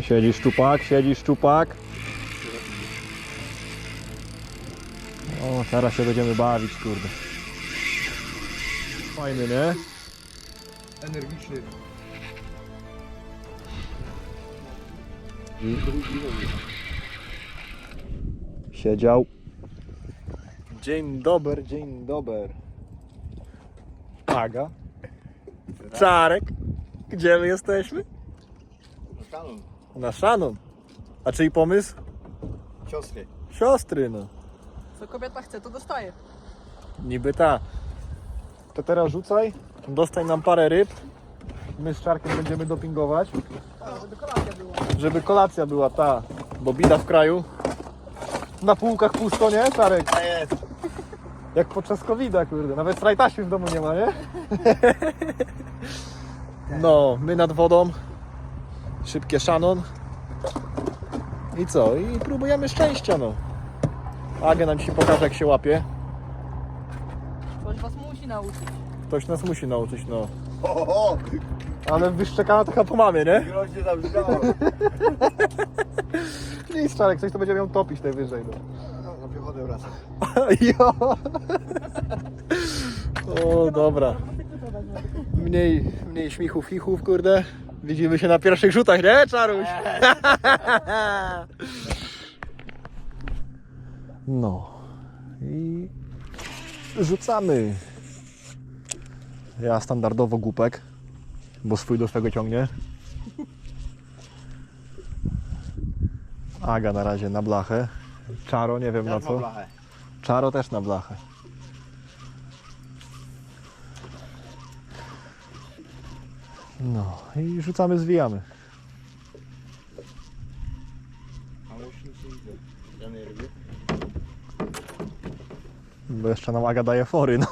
Siedzi szczupak, siedzi szczupak. O, teraz się będziemy bawić, kurde. Fajny, nie? Energiczny. Siedział. Dzień dobry, dzień dobry. Aga. Czarek. Gdzie my jesteśmy? Kanon. Na Shannon. A czyj pomysł? Siostry. Siostry, no. Co kobieta chce, to dostaje. Niby ta. To teraz rzucaj. Dostań nam parę ryb. My z Czarkiem będziemy dopingować. Żeby kolacja była. Żeby kolacja była ta. Bo bida w kraju. Na półkach pusto, nie, Czarek? A jest. Jak podczas covid kurde. Nawet frajtaśmy w domu nie ma, nie? No, my nad wodą. Szybkie Shannon. I co? I próbujemy szczęścia, no. Agę nam ci pokaże, jak się łapie. Ktoś was musi nauczyć. Ktoś nas musi nauczyć, no. Ale wyszczekana trochę po mamie, nie? Groźnie zabrzmiało. Nic, Czarek, coś to będzie miał topić najwyżej, no. No, na piechotę wracam. Jo. O, dobra. Mniej, mniej śmichów, chichów, kurde. Widzimy się na pierwszych rzutach, nie, Czaruś? No. I rzucamy. Ja standardowo głupek, bo swój do swego ciągnie. Aga na razie na blachę. Czaro nie wiem na co. blachę. Czaro też na blachę. No i rzucamy, zwijamy. Bo jeszcze nam Aga daje fory, no.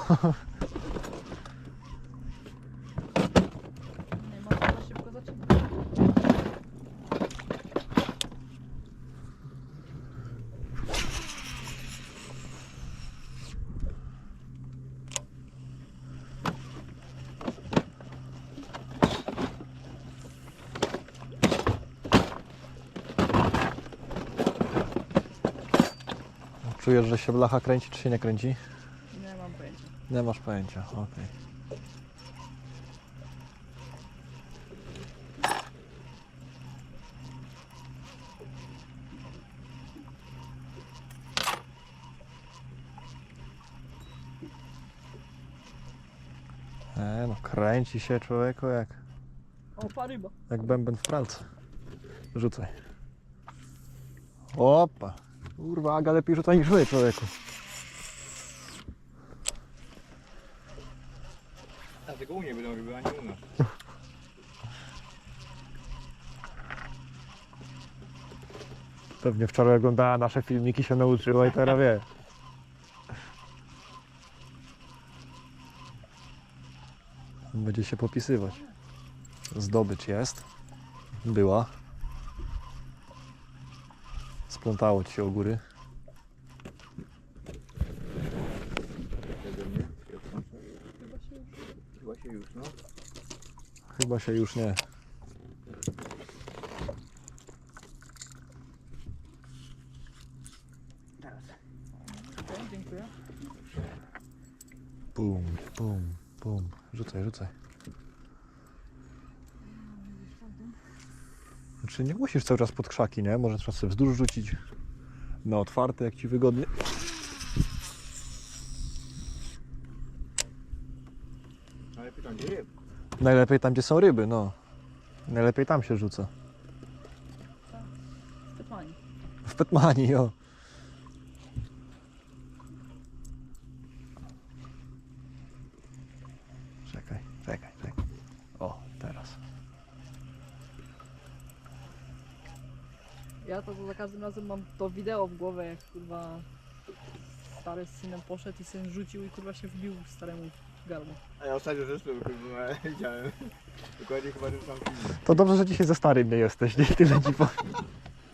Nie ma to szybko zaczyna. Czujesz, że się blacha kręci, czy się nie kręci? Nie mam pojęcia. Nie masz pojęcia, okej. E, no kręci się człowieku jak, O, pa ryba. jak bęben w pralce. Rzucaj. Opa. Kurwa, Aga lepiej rzuca niż my, człowieku. A tylko u mnie będą ryby, a nie u nas. Pewnie wczoraj oglądała nasze filmiki, się nauczyła i teraz wie. Będzie się popisywać. Zdobycz jest. Była. Splątało ci się u góry. Chyba się już, no. Chyba się już nie. Dziękuję. Pum, pum, pum. Rzucaj, rzucaj. Znaczy nie musisz cały czas pod krzaki, nie? Może trzeba sobie wzdłuż rzucić. Na otwarte, jak ci wygodnie. Ale pytam, gdzie ryb? Najlepiej tam, gdzie są ryby, no. Najlepiej tam się rzuca. W Petmani, o. Czekaj, czekaj, czekaj. O, teraz. Ja to, za każdym razem mam to wideo w głowie, jak kurwa stary z synem poszedł i syn rzucił i kurwa się wbił staremu w gardło. A ja ostatnio też to chyba widziałem. Dokładnie chyba ten sam film. To dobrze, że dzisiaj ze starym nie jesteś, nie? Tyle powiem.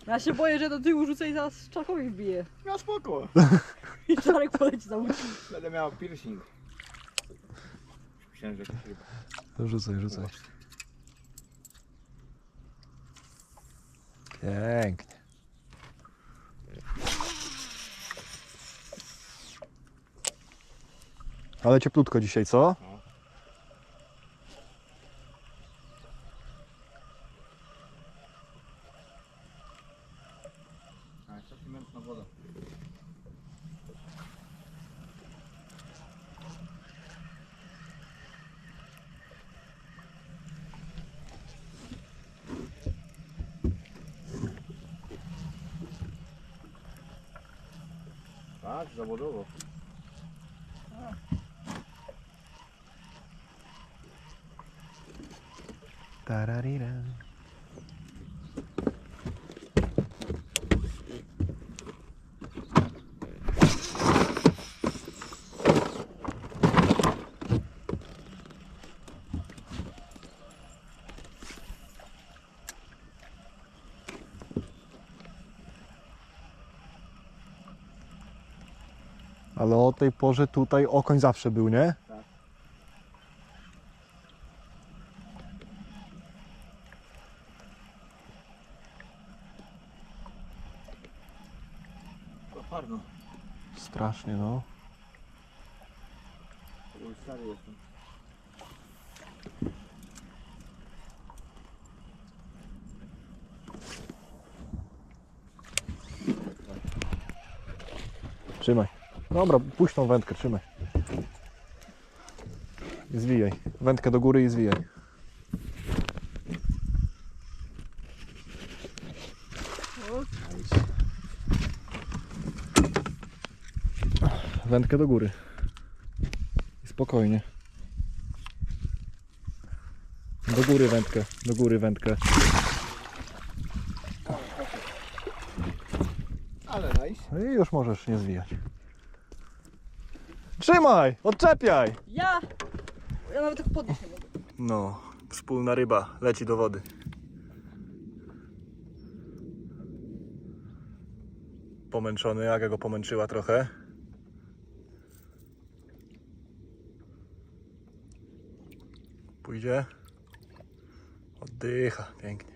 Ja się boję, że do tyłu rzucę i zaraz Czarkowi wbije. No spoko. I Czarek poleci za łukiem. Będę miał piercing. Myślałem, że jakaś ryba. Rzucaj, rzucaj. Pięknie. Ale cieplutko dzisiaj, co? A, jeszcze pimentna woda. Tak, zawodowo. Tararira. Ale o tej porze tutaj okoń zawsze był, nie? Koparno. Strasznie, no. Już stary jestem. Trzymaj. Dobra, puść tą wędkę, trzymaj. I zwijaj. Wędkę do góry i zwijaj. Wędkę do góry. I spokojnie. Do góry wędkę, do góry wędkę. Ale nice. No i już możesz nie zwijać. Trzymaj! Odczepiaj! Ja! Ja nawet tak podnieść nie mogę. No, wspólna ryba leci do wody. Pomęczony, Aga go pomęczyła trochę. Pójdzie. Oddycha, pięknie.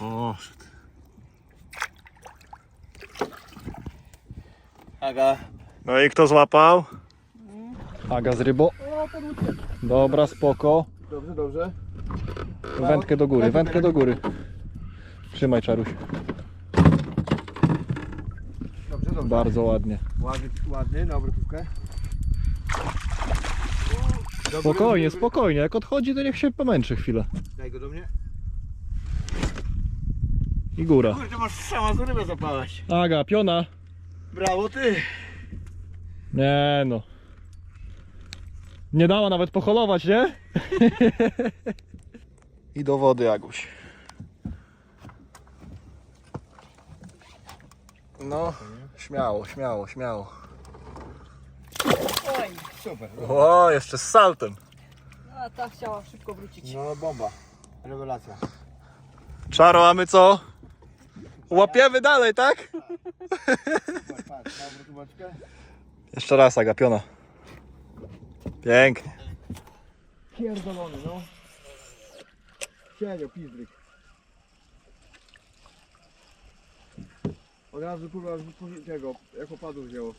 O, szedł. Aga. No i kto złapał? Aga z rybą. O, podłódkę. Dobra, spoko. Dobrze, dobrze. Wędkę do góry, wędkę do góry. Trzymaj czaruś. Dobrze, dobrze. Bardzo ładnie. Ładny, ładny, na obrotówkę. Spokojnie, spokojnie. Jak odchodzi, to niech się pomęczy chwilę. Daj go do mnie. I góra. Kurde, masz sama z rybę zapałeś. Aga, piona. Brawo ty. Nie no. Nie dała nawet poholować, nie? I do wody, Aguś. No, śmiało, śmiało, śmiało. Oj, Super. O, jeszcze z saltem. a ta chciała szybko wrócić. No bomba. Rewelacja. Czaro, a my co? Łapiemy dalej, tak? Jeszcze raz, Agapiona. Pięknie. Pierdolony, no. Cienio, pizdryk. Od razu kurwa z tego, jak opadł wzięło.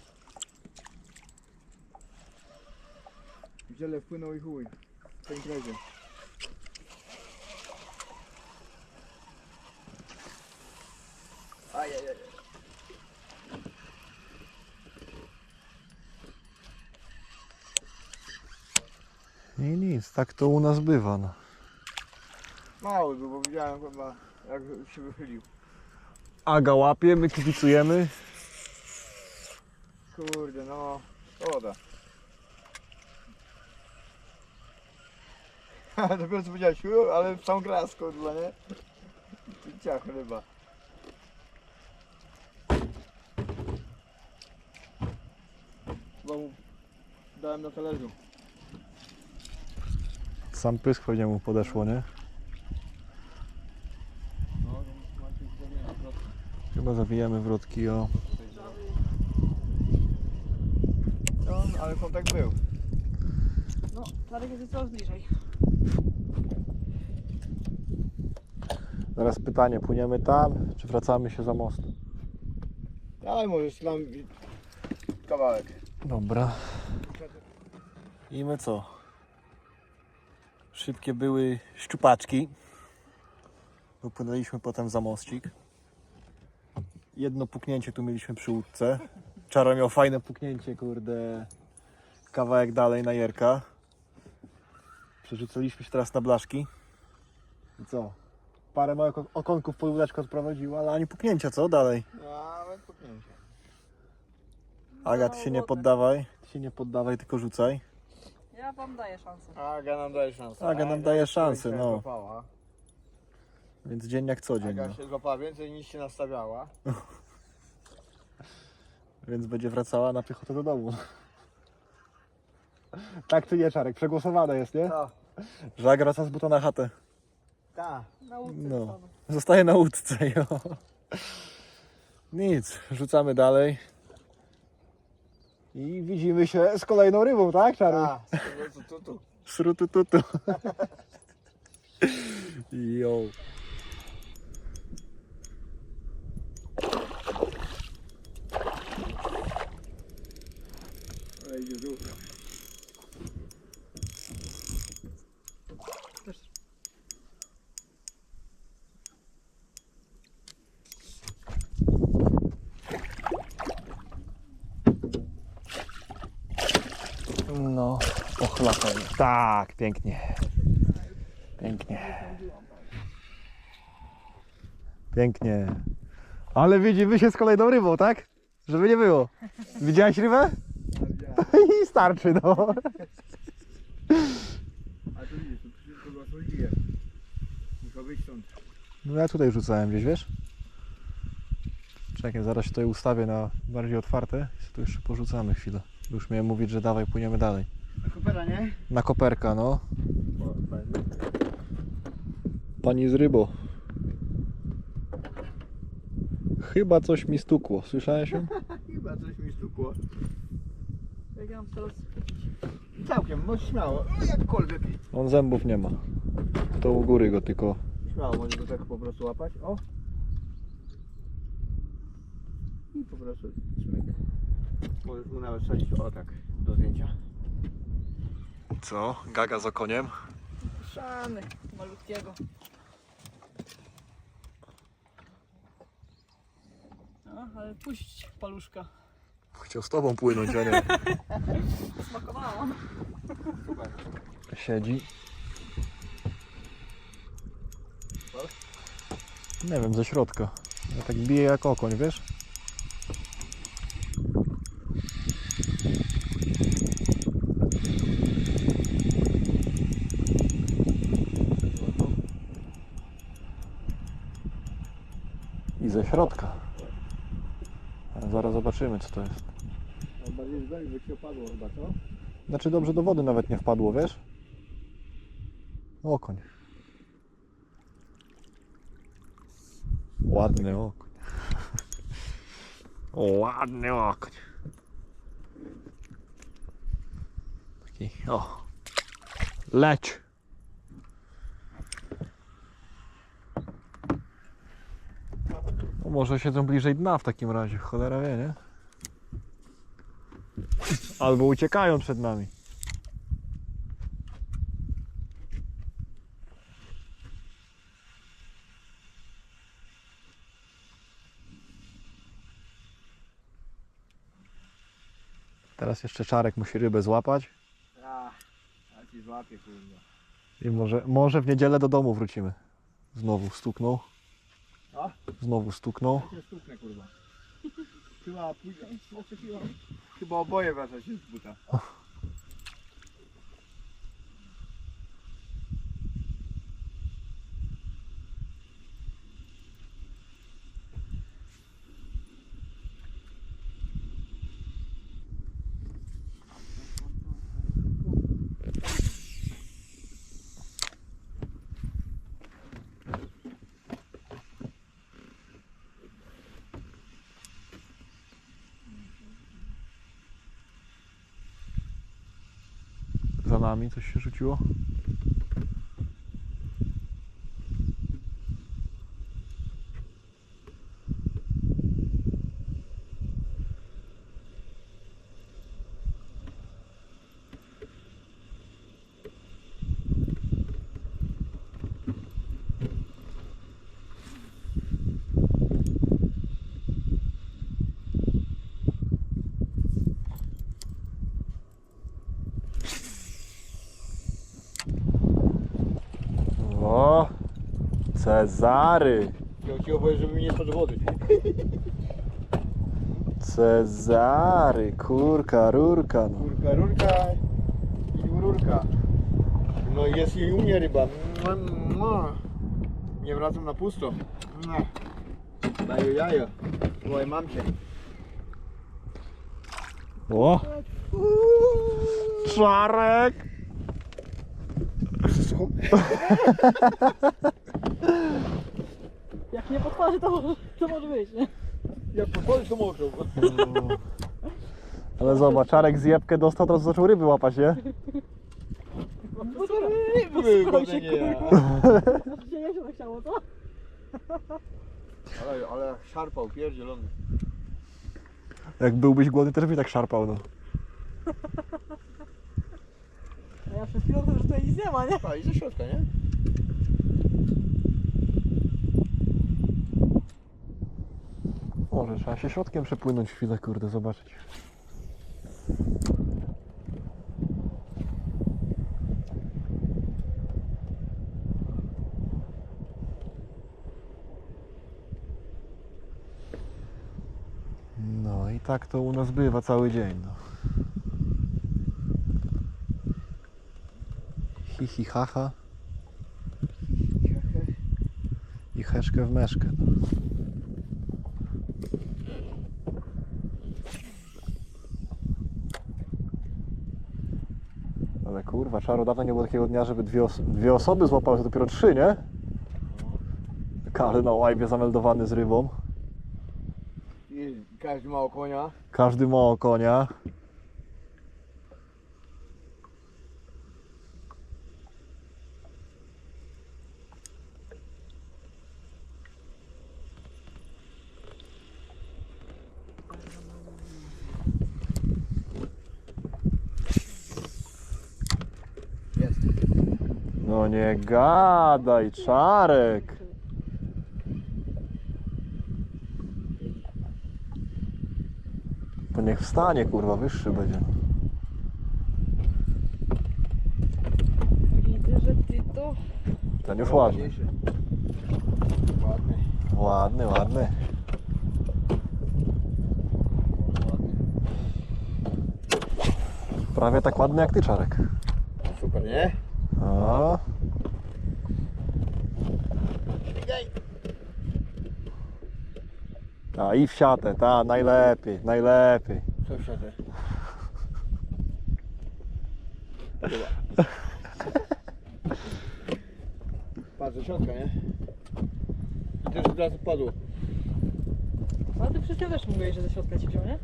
W dziele wpłynął i chuj. W tej imprezie. Ajajaj. I nic, tak to u nas bywa. No. Mały był, bo widziałem chyba jak się wychylił. Aga łapie, my kibicujemy. Kurde, no. Szkoda. Dopiero co powiedziałeś, "U, ale w sam gras, kurwa, nie? Ciach ryba. Chyba mu dałem na talerzu. Sam pysk pewnie mu podeszło, nie? No. Chyba zawijamy wrotki, o. No, ale kontakt był. No, Czarek jest coraz bliżej. Teraz pytanie, płyniemy tam, czy wracamy się za most? Dawaj, możesz nam kawałek. Dobra. I my co? Szybkie były szczupaczki. Wypłynęliśmy potem za mościk. Jedno puknięcie tu mieliśmy przy łódce. Czaro miał fajne puknięcie, kurde. Kawałek dalej na Jerka. Przerzuciliśmy się teraz na blaszki. I co? Parę małych ok- okonków pod łódeczkę odprowadziło, ale ani puknięcia, co dalej? Nawet puknięcie. Aga, ty się nie poddawaj. Ty się nie poddawaj, tylko rzucaj. Ja wam daję szansę. Aga nam daje szansę. Aga nam daje szansę, się no. Złapała. Więc dzień jak co dzień. Aga No. się złapała więcej niż się nastawiała. Więc będzie wracała na piechotę do domu. Tak czy nie, Czarek? Przegłosowane jest, nie? Co? Że Aga wraca z buta na chatę. Tak. Na łódce No. zostanę. Zostaje na łódce, jo. Nic, rzucamy dalej. I widzimy się z kolejną rybą, tak, Czarek? Tak. Tu, tu, tu. Tutu. Jo. Ale idzie żółta. No, ochlapaj. Tak, pięknie. Pięknie. Pięknie. Ale widzimy się z kolejną rybą, tak? Żeby nie było. Widziałeś rybę? I starczy, no. A tu widzisz, tu wszystko wyjść stąd. No ja tutaj rzucałem gdzieś, wiesz? Czekaj, zaraz się tutaj ustawię na bardziej otwarte i tu jeszcze porzucamy chwilę. Już miałem mówić, że dawaj, płyniemy dalej. Kopera, nie? Na koperka, no. Pani z rybo. Chyba coś mi stukło, słyszałeś ją? Chyba coś mi stukło. Jak ja mam teraz? Całkiem, no śmiało. No jakkolwiek. On zębów nie ma. To u góry go tylko. Śmiało, możesz go tak po prostu łapać. O! I po prostu smyk. Możesz mu nawet sadzić o tak do zdjęcia. Co? Gaga z okoniem? Szany, malutkiego. No, ale puść paluszka. Chciał z tobą płynąć, a nie. Smakowało. Siedzi. Nie wiem, ze środka. Ja tak bije jak okoń, wiesz? I ze środka. Ale zaraz zobaczymy, co to jest. No bardziej z by ci opadło chyba, co? Znaczy dobrze do wody nawet nie wpadło, wiesz? Okoń. Ładny okoń. Ładny okoń. Taki, o. Leć. No może siedzą bliżej dna w takim razie, cholera wie, nie? Albo uciekają przed nami. Teraz jeszcze Czarek musi rybę złapać A, a ci złapię kurwa. i może, może w niedzielę do domu wrócimy. Znowu stuknął. A? Znowu stuknął. Ja cię stuknę kurwa. Chyba później, oczekiwam. Chyba oboje wracacie z buta. Za nami coś się rzuciło. Cezary. Ja ci opowiem, żeby mi nie spadł wody. Cezary, kurka, rurka. No. Rurka, rurka i rurka. No jest i u mnie ryba. Nie wracam na pusto. Daję jajo. Słuchaj, mam cię. O! Czarek! Nie potworzy, to, to może być, nie? Jak podchodzisz to mokro. Ale zobacz, Czarek zjebkę dostał, teraz zaczął ryby łapać, nie? Bo to Ryby, się, ja. Znaczy się nie chciało, to? Ale, ale szarpał, pierdzielony. Jak byłbyś głodny, też by tak szarpał, no. A ja przed chwilą to już tutaj nic nie ma, nie? A i ze środka, nie? Może trzeba się środkiem przepłynąć chwilę, kurde, zobaczyć. No i tak to u nas bywa cały dzień, no. Hi, hi, ha, ha. I heszkę w meszkę, no. Ale kurwa, czaro, dawno nie było takiego dnia, żeby dwie, os- dwie osoby złapały, to dopiero trzy, nie? Każdy na łajbie zameldowany z rybą. I każdy ma konia. Każdy ma o No nie gadaj, czarek. To niech wstanie, kurwa, wyższy będzie. Widzę, że ty to... Ten już. Ładny. Ładny, ładny. Ładny. Prawie tak ładny jak ty, czarek. Super, nie? A, a i w siatę, ta, najlepiej, najlepiej. Co w siatę? Patrz, do środka, nie? I też od razu padło. A ty przecież też mówiłeś, że ze środka ci wziął, nie?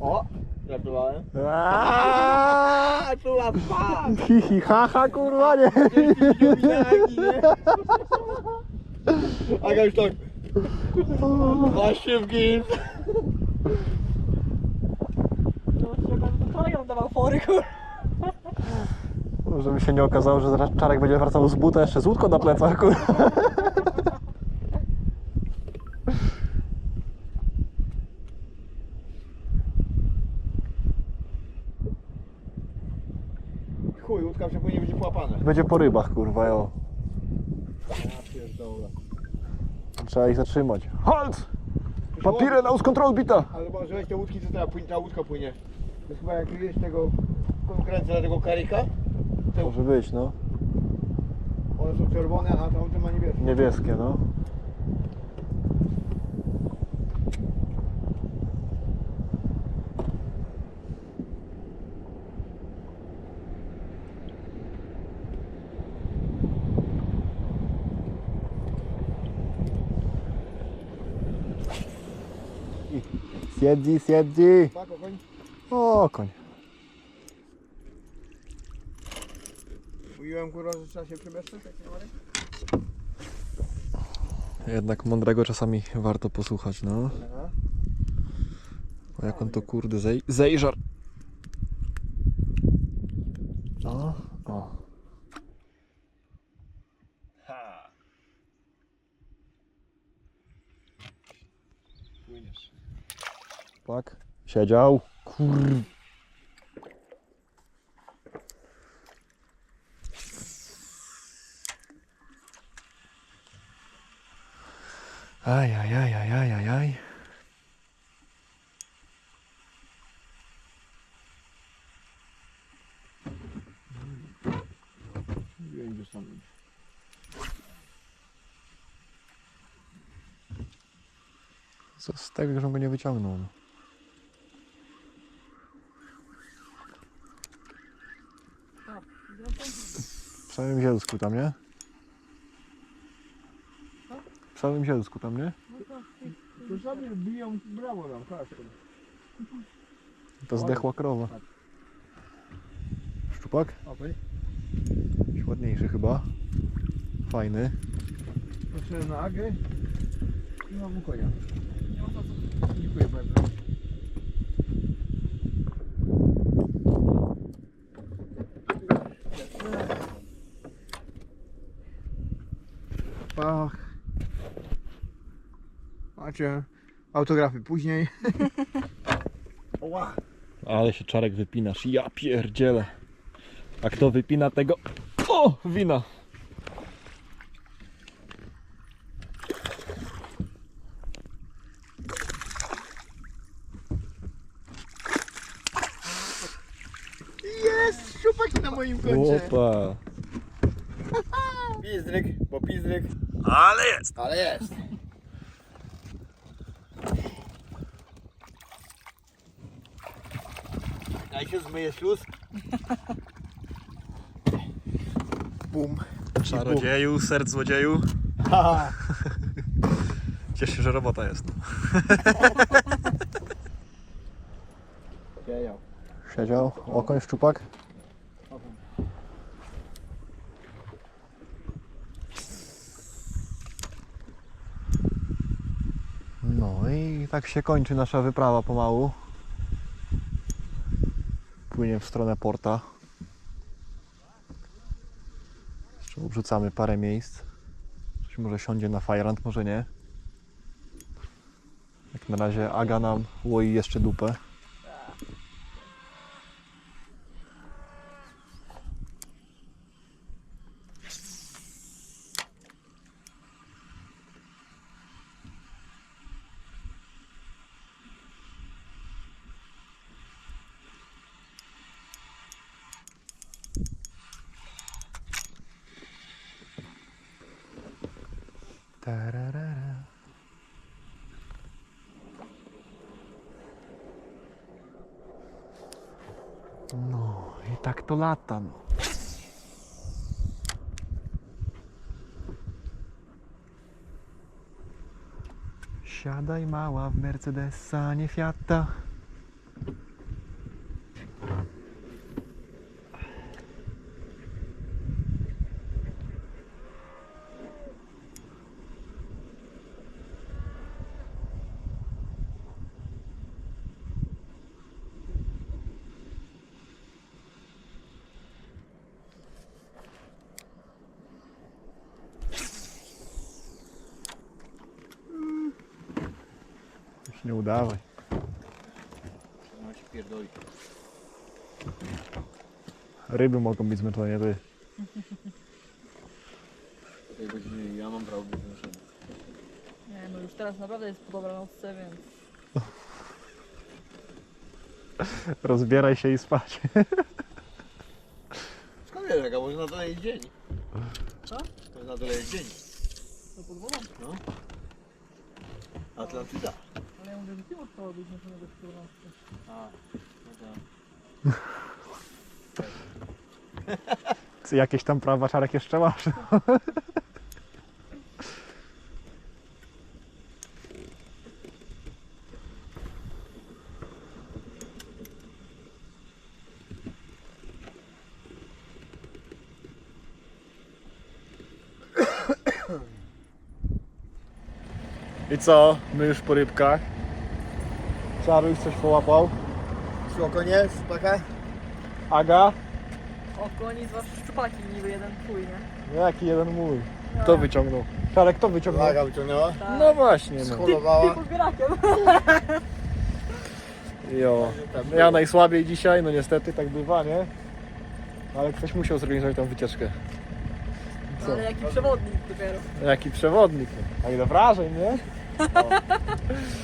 O! Żartowałem. Aaaa! tu łapa! Hi, hi, ha, ha, kurwa, nie? Aga już tak. Masz szybki. No właśnie, jak kolegom dawał fory, kur... Żeby się nie okazało, że zaraz czarek będzie wracał z buta jeszcze z łódką na plecach, kurwa. Chuj, łódka przepłynie będzie połapane. Będzie po rybach, kurwa, jo. Trzeba ich zatrzymać. Halt! Papierę na kontrol bita! Ale zobaczyłeś te łódki, co teraz płynie, ta łódka płynie. To jest chyba jak wiesz tego konkurencja tego karika. Może być, no. one są czerwone, a tamte ma niebieskie. Niebieskie, no. Siedzi, siedzi. O, koń. Mówiłem kurwa, że trzeba się przemieszczać, jak nie Marek? Jednak mądrego czasami warto posłuchać, no. Aha. O, jak on to kurde zej zejżar. O, o. Plak. Siedział. Kur... Aj, aj, aj, aj, aj, aj, aj. Z tego, że go nie wyciągnął. W samym zielsku tam, nie? W samym zielsku tam, nie? to- To sobie biją brawo nam, patrz. To zdechła krowa. Szczupak? Okej. Jakiś ładniejszy chyba. Fajny. Proszę na agę. I mam konia. Dziękuję bardzo. Macie autografy później. Oła. Ale się czarek wypinasz. Ja pierdzielę. A kto wypina tego? O! Wina. Jest! Szczupaki na moim koncie. Opa. Pizdryk, bo pizdryk. Ale jest. Ale jest. Daj się zmyję śluz. Bum. Czarodzieju, serc złodzieju. Cieszę się, że robota jest. Siedział. Siedział. Okoń szczupak. No i tak się kończy nasza wyprawa pomału. Płynie w stronę porta. Jeszcze obrzucamy parę miejsc. Ktoś może siądzie na Fajrant, może nie. Jak na razie Aga nam łoi jeszcze dupę. Tararara. No i tak to lata. No. Siadaj mała w Mercedesa, nie Fiata. Już nie udawaj. No się pierdoli. Ryby mogą być zmęczone, ty. O tej godzinie ja mam prawo być zmęczony. Nie, no już teraz naprawdę jest po dobranocce, więc Rozbieraj się i spać. Skąd wiesz, jaka może na jest dzień? Co? To na dole jest dzień. to pod wodą. Atlantyda. Ale ja mówię, być zmęczonego w dobranocce. A, no tak. Czy jakieś tam prawa czarek jeszcze masz? I co? My już po rybkach. Czaruś coś połapał. Szło konie, szpaka? Aga? O, koni zwłaszcza szczupaki, niby jeden twój, nie? Jaki jeden mój. No. Kto wyciągnął? Czarek, kto wyciągnął? Laga wyciągnęła. Tak. No właśnie, no. Skolowała. pod bierakiem. Jo. Ja najsłabiej dzisiaj, no niestety tak bywa, nie? Ale ktoś musiał zorganizować tą wycieczkę. Co? Ale jaki przewodnik dopiero. Jaki przewodnik. A ile wrażeń, nie?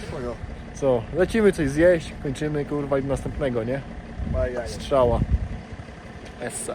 Spoko. Co? Lecimy coś zjeść, kończymy kurwa i następnego, nie? Strzała. Essa.